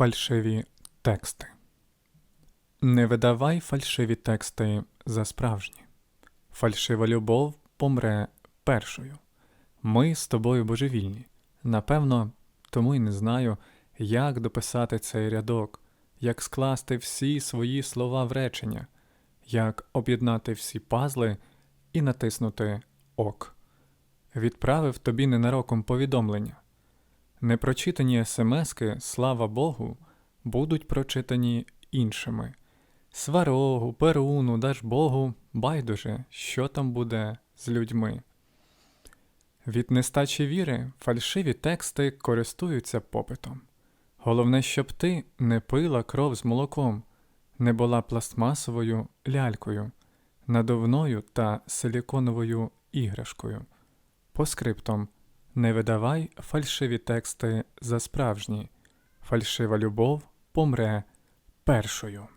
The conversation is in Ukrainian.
Фальшиві тексти. Не видавай фальшиві тексти за справжні. Фальшива любов помре першою. Ми з тобою божевільні. Напевно, тому й не знаю, як дописати цей рядок, як скласти всі свої слова в речення, як об'єднати всі пазли і натиснути ок. Відправив тобі ненароком повідомлення. Непрочитані смски, слава Богу, будуть прочитані іншими. Сварогу, Перуну, Дажбогу, байдуже, що там буде з людьми. Від нестачі віри фальшиві тексти користуються попитом. Головне, щоб ти не пила кров з молоком, не була пластмасовою лялькою, надувною та силіконовою іграшкою. По скриптам не видавай фальшиві тексти за справжні. Фальшива любов помре першою.